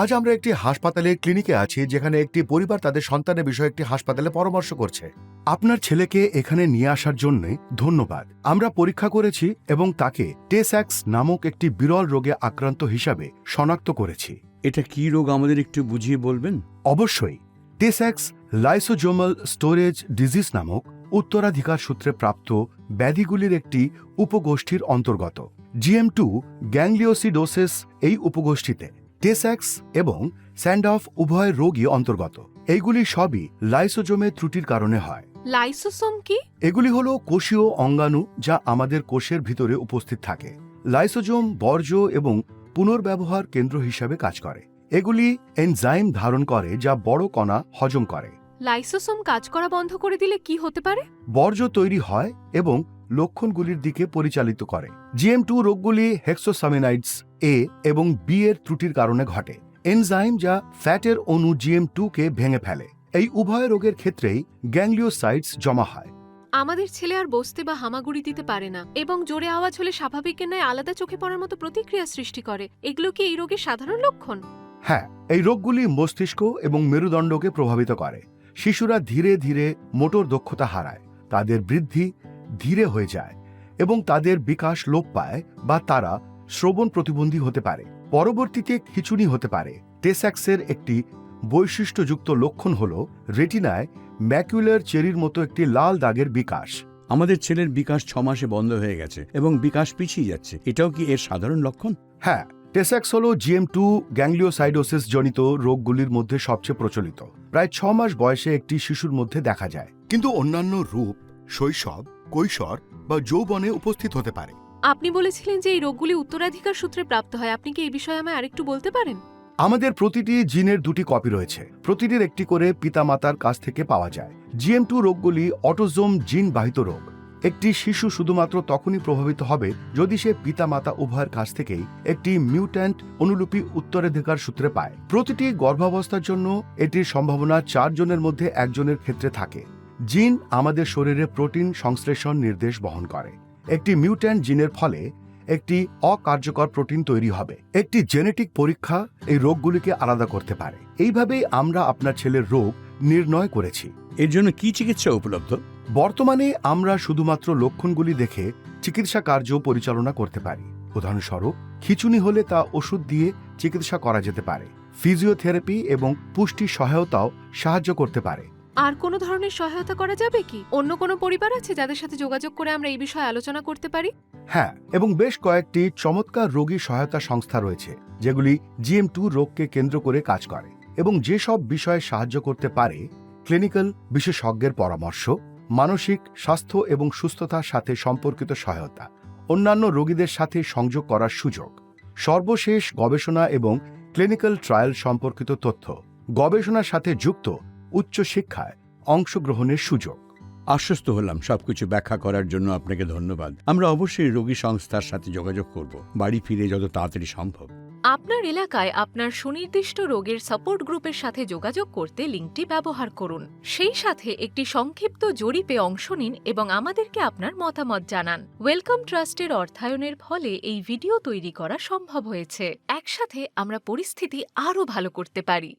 আজ আমরা একটি হাসপাতালের ক্লিনিকে আছি যেখানে একটি পরিবার তাদের সন্তানের বিষয়ে একটি হাসপাতালে পরামর্শ করছে। আপনার ছেলেকে এখানে নিয়ে আসার জন্য ধন্যবাদ। আমরা পরীক্ষা করেছি এবং তাকে টেস্যাক্স নামক একটি বিরল রোগে আক্রান্ত হিসাবে শনাক্ত করেছি। এটা কি রোগ আমাদের একটু বুঝিয়ে বলবেন? অবশ্যই টেস্যাক্স লাইসোজোমাল স্টোরেজ ডিজিজ নামক উত্তরাধিকার সূত্রে প্রাপ্ত ব্যাধিগুলির একটি উপগোষ্ঠীর অন্তর্গত। জিএম টু গ্যাংলিওসিডোসিস এই উপগোষ্ঠীতে। টেস্যাক্স এবং স্যান্ডঅফ উভয় রোগই অন্তর্গত। এইগুলি সবই লাইসোজোমে ত্রুটির কারণে হয়। লাইসোসোম কি? এগুলি হল কোষীয় অঙ্গাণু যা আমাদের কোষের ভিতরে উপস্থিত থাকে। লাইসোজোম বর্জ্য এবং পুনর্ব্যবহার কেন্দ্র হিসাবে কাজ করে। এগুলি এনজাইম ধারণ করে যা বড় কণা হজম করে। লাইসোসোম কাজ করা বন্ধ করে দিলে কি হতে পারে? বর্জ্য তৈরি হয় এবং লক্ষণগুলির দিকে পরিচালিত করে। জিএম টু রোগগুলি হেক্সোসামিনাইডস এ এবং বি এর ত্রুটির কারণে ঘটে। এনজাইম যা ফ্যাটের অণু জিএম টু কে ভেঙে ফেলে। এই উভয় রোগের ক্ষেত্রেই গ্যাংলিওসাইটস জমা হয়। আমাদের ছেলে আর বসতে বা হামাগুড়ি দিতে পারে না এবং জোরে আওয়াজ হলে স্বাভাবিকের ন্যায় আলাদা চোখে পড়ার মতো প্রতিক্রিয়া সৃষ্টি করে। এগুলো কি এই রোগের সাধারণ লক্ষণ? হ্যাঁ এই রোগগুলি মস্তিষ্ক এবং মেরুদণ্ডকে প্রভাবিত করে। শিশুরা ধীরে ধীরে মোটর দক্ষতা হারায়। তাদের বৃদ্ধি ধীরে হয়ে যায় এবং তাদের বিকাশ লোপ পায় বা তারা শ্রবণ প্রতিবন্ধী হতে পারে। পরবর্তীতে খিচুনি হতে পারে। টেস্যাক্সের একটি বৈশিষ্ট্যযুক্ত লক্ষণ হল রেটিনায় ম্যাকুলার চেরির মতো একটি লাল দাগের বিকাশ। আমাদের ছেলের বিকাশ ছ মাসে বন্ধ হয়ে গেছে এবং বিকাশ পিছিয়ে যাচ্ছে। এটাও কি এর সাধারণ লক্ষণ? হ্যাঁ টেস্যাক্স হল জিএম টু গ্যাংলিওসাইডোসিস জনিত রোগগুলির মধ্যে সবচেয়ে প্রচলিত। প্রায় ছ মাস বয়সে একটি শিশুর মধ্যে দেখা যায়। কিন্তু অন্যান্য রূপ শৈশব কৈশোর বা যৌবনে উপস্থিত হতে পারে। আপনি বলেছিলেন যে এই রোগগুলি উত্তরাধিকার সূত্রে প্রাপ্ত হয়। আপনি কি এই বিষয়ে আমায় আরেকটু বলতে পারেন? আমাদের প্রতিটি জিনের দুটি কপি রয়েছে। প্রতিটির একটি করে পিতামাতার কাছ থেকে পাওয়া যায়। জিএম টু রোগগুলি অটোজোম জিন বাহিত রোগ। একটি শিশু শুধুমাত্র তখনই প্রভাবিত হবে যদি সে পিতামাতা উভয়ের কাছ থেকেই একটি মিউট্যান্ট অনুলিপি উত্তরাধিকার সূত্রে পায়। প্রতিটি গর্ভাবস্থার জন্য এটির সম্ভাবনা চারজনের মধ্যে একজনের ক্ষেত্রে থাকে। জিন আমাদের শরীরে প্রোটিন সংশ্লেষণ নির্দেশ বহন করে। একটি মিউট্যান্ট জিনের ফলে একটি অকার্যকর প্রোটিন তৈরি হবে। একটি জেনেটিক পরীক্ষা এই রোগগুলিকে আলাদা করতে পারে। এইভাবেই আমরা আপনার ছেলের রোগ নির্ণয় করেছি। এর জন্য কি চিকিৎসা উপলব্ধ? বর্তমানে আমরা শুধুমাত্র লক্ষণগুলি দেখে চিকিৎসা কার্য পরিচালনা করতে পারি। উদাহরণস্বরূপ খিচুনি হলে তা ওষুধ দিয়ে চিকিৎসা করা যেতে পারে। ফিজিওথেরাপি এবং পুষ্টি সহায়তাও সাহায্য করতে পারে। আর কোনো ধরনের সহায়তা করা যাবে কি? অন্য কোনো পরিবার আছে যাদের সাথে যোগাযোগ করে আমরা এই বিষয়ে আলোচনা করতে পারি? হ্যাঁ এবং বেশ কয়েকটি চমৎকার রোগী সহায়তা সংস্থা রয়েছে, যেগুলি জিএম টু রোগকে কেন্দ্র করে কাজ করে এবং যেসব বিষয়ে সাহায্য করতে পারে, ক্লিনিক্যাল বিশেষজ্ঞের পরামর্শ, মানসিক স্বাস্থ্য এবং সুস্থতার সাথে সম্পর্কিত সহায়তা, অন্যান্য রোগীদের সাথে সংযোগ করার সুযোগ, সর্বশেষ গবেষণা এবং ক্লিনিক্যাল ট্রায়াল সম্পর্কিত তথ্য, গবেষণার সাথে যুক্ত উচ্চশিক্ষায় অংশগ্রহণের সুযোগ। আশ্বস্ত হলাম সবকিছু ব্যাখ্যা করার জন্য আপনাকে ধন্যবাদ। আমরা অবশ্যই রোগী সংস্থার সাথে যোগাযোগ করব। বাড়ি ফিরে যত তাড়াতাড়ি সম্ভব। আপনার এলাকায় আপনার সুনির্দিষ্ট রোগের সাপোর্ট গ্রুপের সাথে যোগাযোগ করতে লিঙ্কটি ব্যবহার করুন। সেই সাথে একটি সংক্ষিপ্ত জরিপে অংশ নিন এবং আমাদেরকে আপনার মতামত জানান। ওয়েলকাম ট্রাস্টের অর্থায়নের ফলে এই ভিডিও তৈরি করা সম্ভব হয়েছে। একসাথে আমরা পরিস্থিতি আরও ভালো করতে পারি।